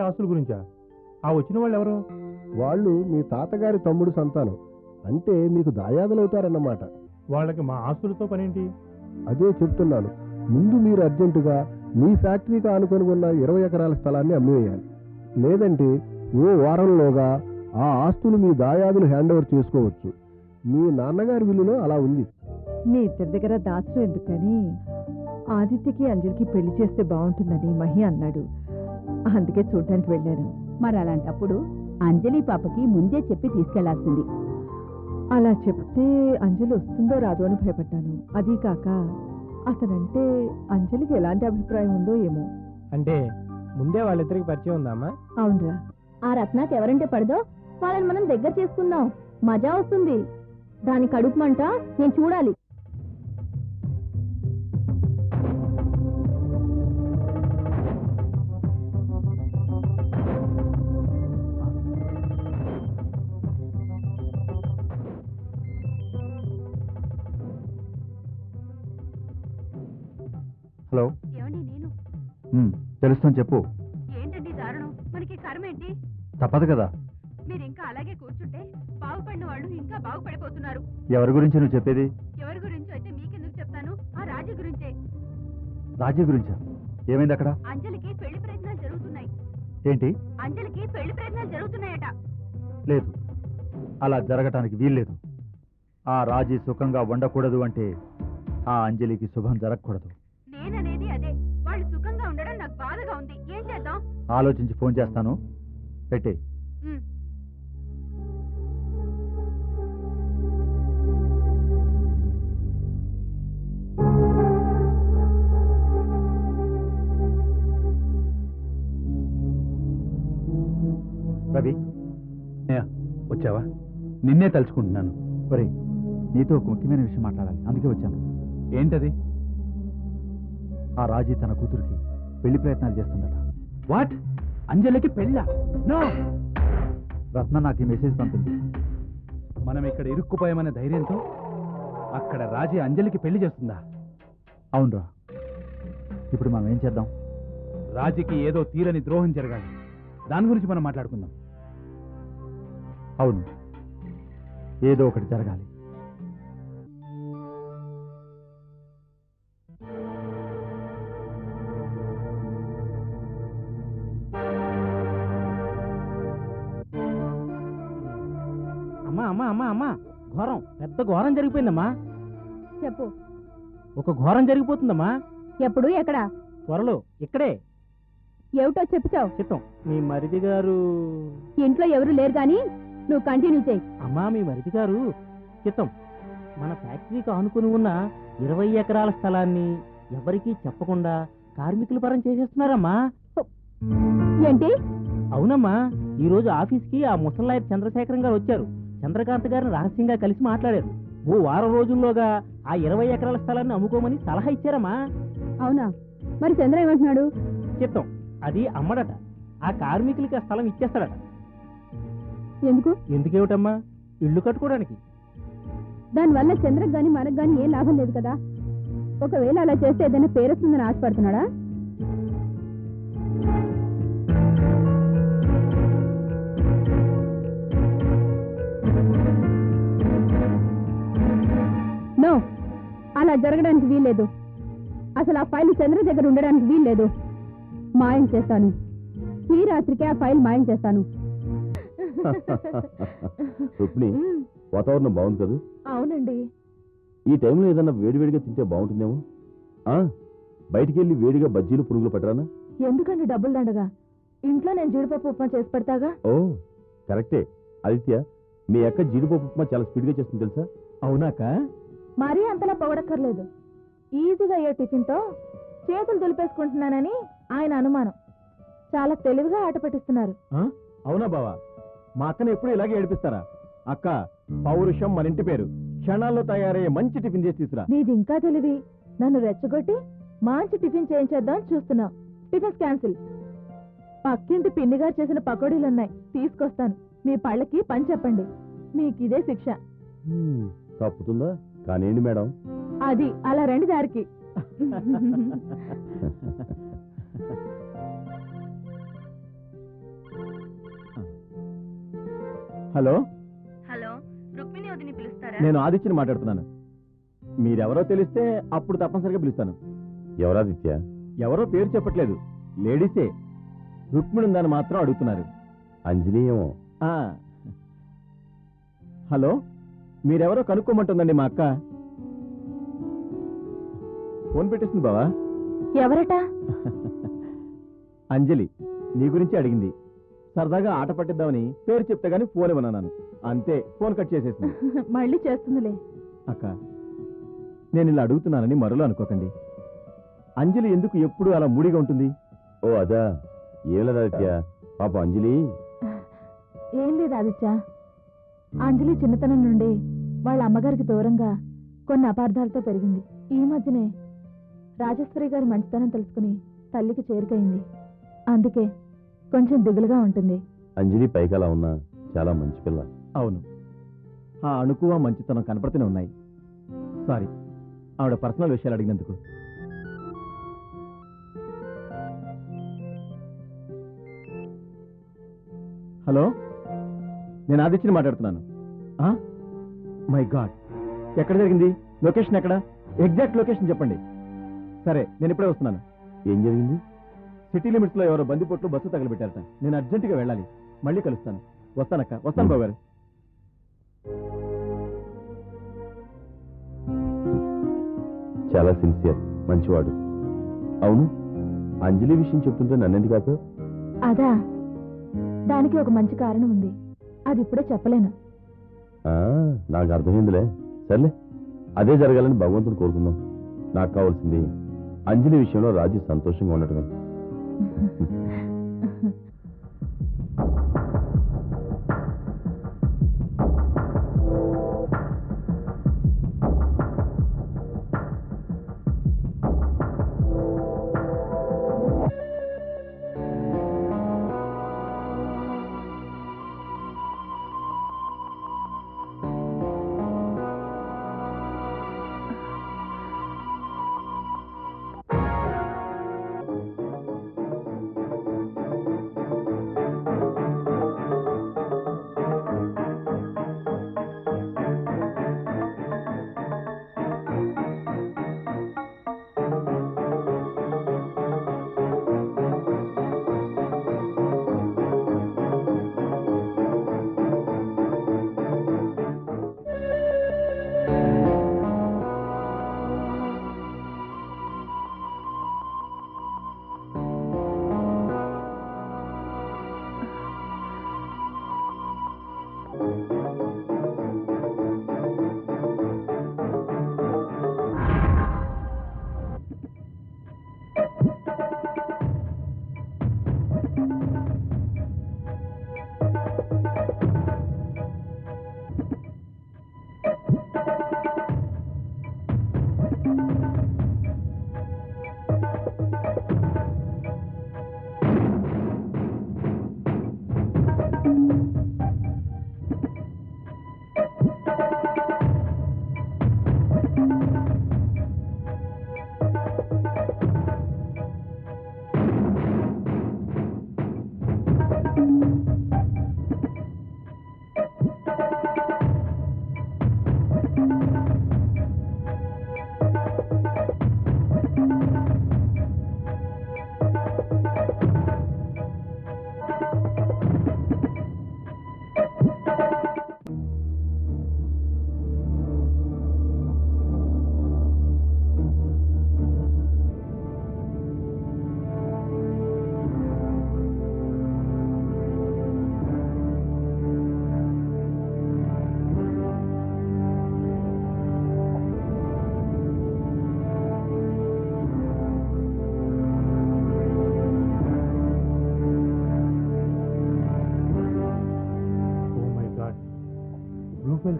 నాన్నగారి ఆస్తుల గురించా? ఆ వచ్చిన వాళ్ళు ఎవరు వాళ్ళు మీ తాతగారి తమ్ముడు సంతానం. అంటే మీకు దాయాదులవుతారన్నమాట. వాళ్ళకి మా ఆస్తులతో పనేంటి? అదే చెప్తున్నాను. ముందు మీరు అర్జెంటుగా మీ ఫ్యాక్టరీకి ఆనుకొని ఉన్న ఇరవై ఎకరాల స్థలాన్ని అమ్మివేయాలి. లేదంటే ఓ వారంలోగా ఆ ఆస్తులు మీ దాయాదులు హ్యాండ్ ఓవర్ చేసుకోవచ్చు. మీ నాన్నగారి విల్లులో అలా ఉంది. మీ ఇద్దరి దగ్గర దాచడం ఎందుకని? ఆదిత్యకి అంజలికి పెళ్ళి చేస్తే బాగుంటుందని మహి అన్నాడు. అందుకే చూడడానికి వెళ్ళాను. మరి అలాంటప్పుడు అంజలి పాపకి ముందే చెప్పి తీసుకెళ్ళాల్సింది. అలా చెప్తే అంజలి వస్తుందో రాదో అని భయపడ్డాను. అదీ కాక అతనంటే అంజలికి ఎలాంటి అభిప్రాయం ఉందో ఏమో. అంటే ముందే వాళ్ళిద్దరికి పరిచయం ఉందామా అవునరా. ఆ రత్నాకి ఎవరంటే పడదో వాళ్ళని మనం దగ్గర చేసుకుందాం. మజా వస్తుంది. దాని కడుపుమంట? నేను చూడాలి. హలో. ఏమండి నేను? తెలుస్తాను చెప్పు. ఏంటండి దారుణం? మనకి కర్మ ఏంటి? తప్పదు కదా. మీరు ఇంకా అలాగే కూర్చుంటే బాగుపడిన వాళ్ళు ఇంకా బాగుపడిపోతున్నారు. ఎవరి గురించి నువ్వు చెప్పేది? ఎవరి గురించో అయితే మీకెందుకు చెప్తాను? ఆ రాజీ గురించే. రాజీ గురించా? ఏమైంది అక్కడ? అంజలికి పెళ్ళి ప్రయత్నాలు జరుగుతున్నాయి. ఏంటి? అంజలికి పెళ్ళి ప్రయత్నాలు జరుగుతున్నాయట. లేదు. అలా జరగటానికి వీల్లేదు. ఆ రాజీ సుఖంగా ఉండకూడదు అంటే ఆ అంజలికి శుభం జరగకూడదు. నేననేది అదే. వాళ్ళు సుఖంగా ఉండడం నాకు బాధగా ఉంది. ఏం చేద్దాం? ఆలోచించి ఫోన్ చేస్తాను. పెట్టే. రవి. వచ్చావా? నిన్నే తలుచుకుంటున్నాను. ఒరే నీతో ఒక ముఖ్యమైన విషయం మాట్లాడాలి. అందుకే వచ్చాను. ఏంటది? ఆ రాజీ తన కూతురికి పెళ్ళి ప్రయత్నాలు చేస్తుందట. వాట్? అంజలికి పెళ్ళ? నో! రత్న నాకు ఈ మెసేజ్ పంపింది. మనం ఇక్కడ ఇరుక్కుపోయామనే ధైర్యంతో అక్కడ రాజీ అంజలికి పెళ్ళి చేస్తుందా? అవునరా. ఇప్పుడు మనం ఏం చేద్దాం? రాజీకి ఏదో తీరని ద్రోహం జరగాలి. దాని గురించి మనం మాట్లాడుకుందాం. అవును. ఏదో ఒకటి జరగాలి. పెద్ద ఘోరం జరిగిపోయిందమ్మా. చెప్పు. ఒక ఘోరం జరిగిపోతుందమ్మా. ఎప్పుడు? ఎక్కడ? త్వరలో ఇక్కడే. ఏమిటో చెప్పుచావు చిత్తం మీ మరిది గారు ఇంట్లో ఎవరు లేరు గాని నువ్వు కంటిన్యూ చేయి. అమ్మా మీ మరిది గారు చిత్తం. మన ఫ్యాక్టరీకి ఆనుకుని ఉన్న ఇరవై ఎకరాల స్థలాన్ని ఎవరికీ చెప్పకుండా కార్మికుల పరం చేసేస్తున్నారమ్మా. ఏంటి? అవునమ్మా ఈ రోజు ఆఫీస్కి ఆ ముసలాయర్ చంద్రశేఖరం గారు వచ్చారు. చంద్రకాంత్ గారిని రహస్యంగా కలిసి మాట్లాడారు. ఓ వారం రోజుల్లోగా ఆ ఇరవై ఎకరాల స్థలాన్ని అమ్ముకోమని సలహా ఇచ్చారమ్మా. అవునా? మరి చంద్ర ఏమంటున్నాడు? చిత్తం అది అమ్మడట. ఆ కార్మికులకి ఆ స్థలం ఇచ్చేస్తాడట. ఎందుకు? ఎందుకేమిటమ్మా? ఇల్లు కట్టుకోవడానికి. దానివల్ల చంద్రకు గాని మనకు గాని ఏం లాభం లేదు కదా? ఒకవేళ అలా చేస్తే ఏదైనా పేరు వస్తుందని ఆశపడుతున్నాడా? అలా జరగడానికి వీల్లేదు. అసలు ఆ ఫైల్ చంద్ర దగ్గర ఉండడానికి వీల్లేదు. మాయం చేస్తాను. ఈ రాత్రికే ఆ ఫైల్ మాయం చేస్తాను. రుక్మిణి వాతావరణం బాగుంది కదా? అవునండి. ఈ టైంలో ఏదన్నా వేడివేడిగా తింటే బాగుంటుందేమో? ఆ? బయటికి వెళ్ళి వేడిగా బజ్జీలు పురుగులు పట్టరానా? ఎందుకండి డబ్బులు దండగా? ఇంట్లో నేను జీడిపప్పు ఉప్మా చేసి పెడతాగా? ఓ కరెక్టే. ఆదిత్య మీ అక్క జీడిపప్పు ఉప్మా చాలా స్పీడ్గా చేస్తుంది తెలుసా? అవునాక మరీ అంతలా పొగడక్కర్లేదు. ఈజీగా అయ్యే టిఫిన్తో చేతులు దులిపేసుకుంటున్నానని ఆయన అనుమానం. చాలా తెలివిగా ఆట పట్టిస్తున్నారు. అవునా బావా? మా అక్కని ఎప్పుడు ఇలాగే ఏడిపిస్తారా? అక్క పౌరుషం మన ఇంటి పేరు. క్షణాల్లో తయారయ్యే మంచి టిఫిన్ చేసి తీసురా. నీది ఇంకా తెలివి. నన్ను రెచ్చగొట్టి మంచి టిఫిన్ చేయించేద్దాం చూస్తున్నావు. Tiffins cancel. పక్కింటి పిన్ని గారు చేసిన పకోడీలు ఉన్నాయి తీసుకొస్తాను. మీ పళ్ళకి పని చెప్పండి. మీకు ఇదే శిక్ష తప్పుతుందా? కానీ మేడం? అది అలా రండి దారికి. హలో? హలో రుక్మిణి వదిని పిలుస్తారా? నేను ఆదిత్యని మాట్లాడుతున్నాను. మీరెవరో తెలిస్తే అప్పుడు తప్పనిసరిగా పిలుస్తాను. ఎవరాదిత్య? ఎవరో పేరు చెప్పట్లేదు. లేడీసే. రుక్మిణి ఉందని మాత్రం అడుగుతున్నారు. అంజనీయమో ఆ. హలో? మీరెవరో కనుక్కోమంటుందండి మా అక్క. ఫోన్ పెట్టేసింది బావా? ఎవరట? అంజలి నీ గురించి అడిగింది. సరదాగా ఆట పట్టిద్దామని పేరు చెప్తే గానీ ఫోన్ ఇవ్వనన్నాను అంతే ఫోన్ కట్ చేసేసింది. మళ్ళీ చేస్తుందిలే. అక్క నేను ఇలా అడుగుతున్నానని మరోలో అనుకోకండి. అంజలి ఎందుకు ఎప్పుడు అలా మూడిగా ఉంటుంది? ఓ అదా. ఏం లేదాదిత్య పాప అంజలి. ఏం లేదు ఆదిత్య. అంజలి చిన్నతనం నుండి వాళ్ళ అమ్మగారికి దూరంగా కొన్ని అపార్థాలతో పెరిగింది. ఈ మధ్యనే రాజేశ్వరి గారి మంచితనం తెలుసుకుని తల్లికి చేరుకైంది. అందుకే కొంచెం దిగులుగా ఉంటుంది. అంజలి పైకలా ఉన్నా చాలా మంచి పిల్ల. అవును. ఆ అణుకువ మంచితనం కనపడుతూనే ఉన్నాయి. సారీ ఆవిడ పర్సనల్ విషయాలు అడిగినందుకు. హలో? నేను ఆదిత్యని మాట్లాడుతున్నాను. మై గాడ్ ఎక్కడ జరిగింది? లొకేషన్ ఎక్కడ? ఎగ్జాక్ట్ లొకేషన్ చెప్పండి. సరే నేను ఇప్పుడే వస్తున్నాను. ఏం జరిగింది? సిటీ లిమిట్స్లో ఎవరో బందిపోట్లు బస్సు తగలబెట్టారట. నేను అర్జెంటుగా వెళ్ళాలి. మళ్ళీ కలుస్తాను. వస్తానక్క వస్తాను బాబు గారు చాలా సిన్సియర్ మంచివాడు. అవును? అంజలి విషయం చెప్తుంటే నన్నెందుకు ఆపావు? అదా. దానికి ఒక మంచి కారణం ఉంది. అది ఇప్పుడే చెప్పలేను. ఆ, నాకు అర్థమైందిలే. సర్లే అదే జరగాలని భగవంతుడు కోరుకుందాం. నాకు కావాల్సింది అంజలి విషయంలో రాజీ సంతోషంగా ఉండటమే.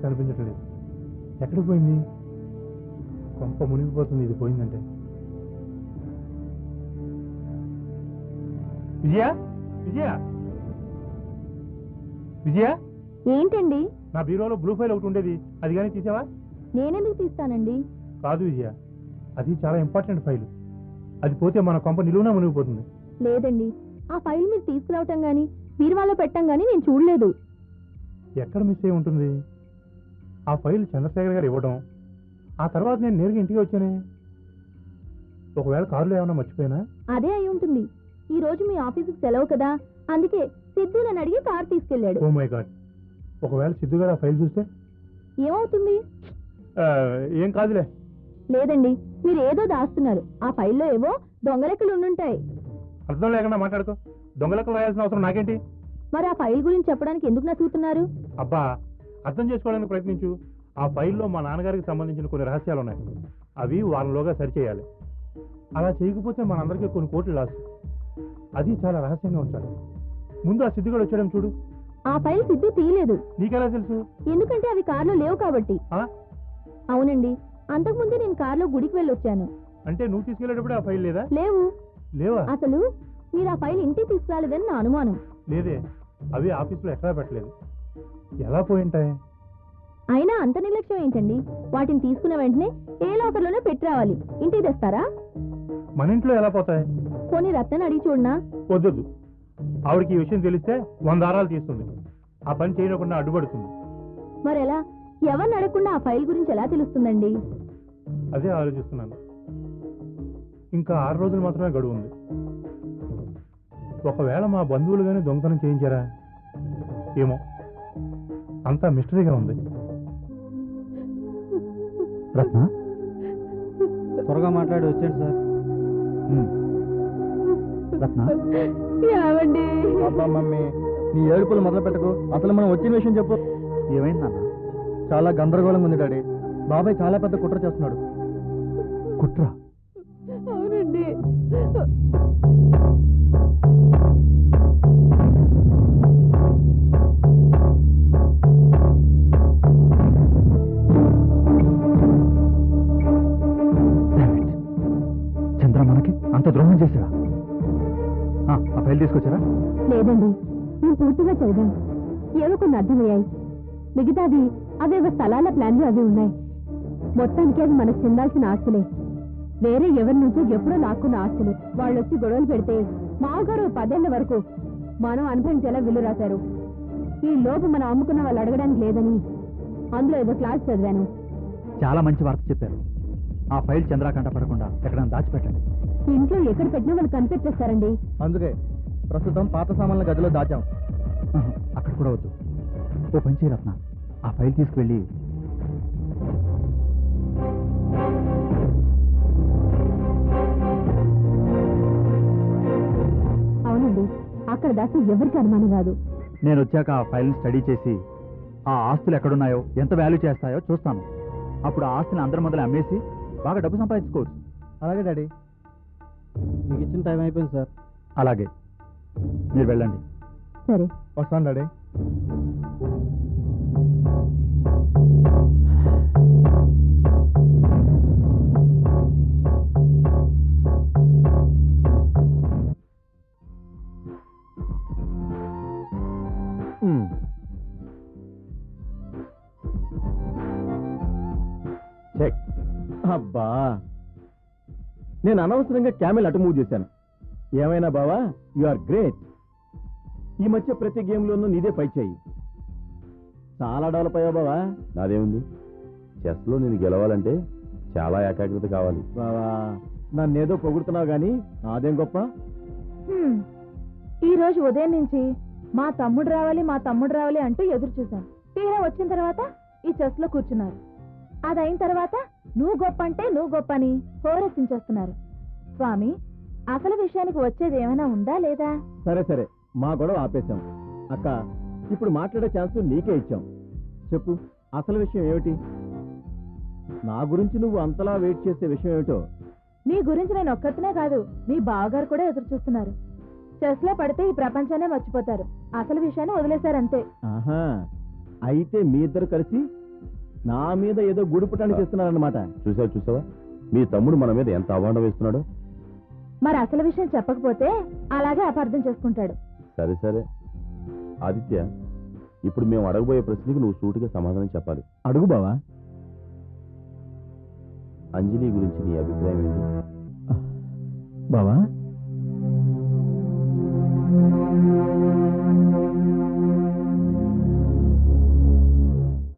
కనిపించట్లేదు. ఎక్కడికి పోయింది? కొంప మునిగిపోతుంది ఇది పోయిందంటే. విజయ? విజయ? విజయ? ఏంటండి? నా బీరోలో బ్లూ ఫైల్ ఒకటి ఉండేది. అది కానీ తీసావా? నేనెందుకు తీస్తానండి? కాదు విజయ అది చాలా ఇంపార్టెంట్ ఫైల్. అది పోతే మన కొంప నిలువునా మునిగిపోతుంది. లేదండి ఆ ఫైల్ మీరు తీసుకురావటం గాని బీరువాలో పెట్టం గాని నేను చూడలేదు. ఎక్కడ మిస్ అయి ఉంటుంది? ఆ ఫైల్ చంద్రశేఖర్ గారు ఇవ్వడం ఆ తర్వాత నేను నేరుగా ఇంటికి వచ్చానే. ఒకవేళ కారులో ఏమైనా మర్చిపోయినా? అదే అయి ఉంటుంది. ఈ రోజు మీ ఆఫీసుకి సెలవు కదా. అందుకే సిద్ధు నన్ను అడిగి కార్ తీసుకెళ్ళాడు. Oh my god. ఒకవేళ సిద్ధు గారు ఆ ఫైల్ చూస్తే? ఏమవుతుంది? ఆ, ఏం కాదులే. లేదండి మీరు ఏదో దాస్తున్నారు. ఆ ఫైల్లో ఏవో దొంగలెక్కలు ఉండుంటాయి. అర్థం లేకుండా మాట్లాడుకో. దొంగలకు రాయాల్సిన అవసరం నాకేంటి? మరి ఆ ఫైల్ గురించి చెప్పడానికి ఎందుకు నసుగుతున్నారు అబ్బా అర్థం చేసుకోవడానికి ప్రయత్నించు. ఆ ఫైల్లో మా నాన్నగారికి సంబంధించిన కొన్ని రహస్యాలు ఉన్నాయి అవి వారంలోగా సరిచేయాలి. అలా చేయకపోతే మనందరికీ కొన్ని కోట్లు లాస్. అది చాలా రహస్యంగా ఉంచాలి. ముందు ఆ సిద్ధిగాడు వచ్చాడేం చూడు. ఆ ఫైల్ సిద్ధు తీయలేదు. నీకెలా తెలుసు? ఎందుకంటే అవి కార్లో లేవు కాబట్టి? అవునండి. అంతకుముందే నేను కార్లో గుడికి వెళ్ళొచ్చాను. అంటే నువ్వు తీసుకెళ్ళేటప్పుడు ఆ ఫైల్ లేదా? లేవు. లేవా? అసలు మీరు ఆ ఫైల్ ఇంటికి తీసుకురాలేదని నా అనుమానం. లేదే. అవి ఆఫీసులో ఎక్కడా పెట్టలేదు. ఎలా పోయి ఉంటాయి అయినా అంత నిర్లక్ష్యం ఏంటండి? వాటిని తీసుకున్న వెంటనే ఏ లాకర్లోనే పెట్టి రావాలి. ఇంటికి తెస్తారా? మన ఇంట్లో ఎలా పోతాయి? పోనీ రత్నని అడిగి చూడనా? వద్దొద్దు. ఆవిడకి ఈ విషయం తెలిస్తే వంద ఆరాలు తీస్తుంది. ఆ పని చేయకుండా అడ్డుపడుతుంది. మరి ఎలా ఎవరిని అడగకుండా ఆ ఫైల్ గురించి ఎలా తెలుస్తుందండి? అదే ఆలోచిస్తున్నాను. ఇంకా ఆరు రోజులు మాత్రమే గడువు ఉంది ఒకవేళ మా బంధువులు కానీ దొంగతనం చేయించారా? ఏమో. అంతా మిస్టరీగా ఉంది. రత్న? త్వరగా మాట్లాడి వచ్చాడు సార్. రత్న? ఏమండి అబ్బా మమ్మీ నీ ఏడుపులు మొదలు పెట్టకు. అసలు మనం వచ్చిన విషయం చెప్పు. ఏమైంది నాన్న? చాలా గందరగోళంగా ఉంది డాడీ. బాబాయ్ చాలా పెద్ద కుట్ర చేస్తున్నాడు. కుట్ర? అవునండి. చంద్ర మనకి అంత ద్రోహం ఆ, ఆ ఫైల్ తీసుకొచ్చారా? లేదండి నేను పూర్తిగా చదివాను. ఏవో కొన్ని అర్థమయ్యాయి మిగతాది అవేవో స్థలాల ప్లాన్లు అవి ఉన్నాయి. మొత్తానికి అవి మనకు చెందాల్సిన ఆస్తులే. వేరే ఎవరి నుంచో ఎప్పుడో లాక్కున్న ఆస్తులు. వాళ్ళు వచ్చి గొడవలు పెడితే మామగారు పదేళ్ళ వరకు మనం అనుభవించేలా విల్లు రాశారు. ఈ లోపు మనం అమ్ముకున్న వాళ్ళు అడగడానికి లేదని అందులో ఏదో క్లాస్ చదివాను. చాలా మంచి వార్త చెప్పారు. ఆ ఫైల్ చంద్రాకంట పడకుండా ఎక్కడైనా దాచిపెట్టండి. ఇంట్లో ఎక్కడ పెట్టినా వాళ్ళు కనిపెట్టేస్తారండి. అందుకే ప్రస్తుతం పాత సామాన్ల గదిలో దాచాం. అక్కడ కూడా వద్దు. ఓ పని చేయి రత్న. ఆ ఫైల్ తీసుకువెళ్ళి అవునండి అక్కడ దాకా ఎవరికి అనుమానం రాదు. నేను వచ్చాక ఆ ఫైల్ని స్టడీ చేసి ఆ ఆస్తులు ఎక్కడున్నాయో ఎంత వాల్యూ చేస్తాయో చూస్తాను. అప్పుడు ఆ ఆస్తిని అందరి మొదలు అమ్మేసి బాగా డబ్బు సంపాదించుకోవచ్చు. అలాగే డాడీ. మీకు ఇచ్చిన టైం అయిపోయింది సార్. అలాగే. మీరు వెళ్ళండి. సరే. వస్తాను డాడీ. అబ్బా. నేను అనవసరంగా క్యామెల్ అటు మూవ్ చేశాను. ఏమైనా బావా? You are great. ఈ మధ్య ప్రతి గేమ్లోనూ నీదే ఫైట్ చేయి. చాలా డెవలప్ అయ్యావు బావా. నాదేముంది? చెస్లో నేను గెలవాలంటే చాలా ఏకాగ్రత కావాలి. బావా నన్నేదో పొగుడుతున్నావు గానీ నాదేం గొప్ప. ఈ రోజు ఉదయం నుంచి మా తమ్ముడు రావాలి మా తమ్ముడు రావాలి అంటూ ఎదురు చూశాను. తీరా వచ్చిన తర్వాత ఈ చెస్లో కూర్చున్నారు. అది అయిన తర్వాత నువ్వు గొప్ప అంటే నువ్వు గొప్ప అని హోరెత్తించేస్తున్నారు. స్వామి అసలు విషయానికి వచ్చేది ఏమైనా ఉందా లేదా? సరే సరే. మా గొడవ ఆపేశాం. అక్క ఇప్పుడు మాట్లాడే ఛాన్స్ నీకే ఇచ్చాం. చెప్పు అసలు విషయం ఏమిటి? నా గురించి నువ్వు అంతలా వెయిట్ చేసే విషయం ఏమిటో? మీ గురించి నేను ఒక్కరితోనే కాదు మీ బావగారు కూడా ఎదురు చూస్తున్నారు. చెస్లో పడితే ఈ ప్రపంచాన్ని మర్చిపోతారు. అసలు విషయాన్ని వదిలేశారంతే ఆహా. అయితే మీ ఇద్దరు కలిసి నా మీద ఏదో గుడిపుటాన్ని చేస్తున్నారన్నమాట. చూసావా చూసావా? మీ తమ్ముడు మన మీద ఎంత అవాండం వేస్తున్నాడో? మరి అసలు విషయం చెప్పకపోతే అలాగే అపార్థం చేసుకుంటాడు. సరే సరే. ఆదిత్య ఇప్పుడు మేము అడగబోయే ప్రశ్నకి నువ్వు సూటిగా సమాధానం చెప్పాలి. అడుగు బావా. అంజలి గురించి నీ అభిప్రాయం ఏంటి? బావా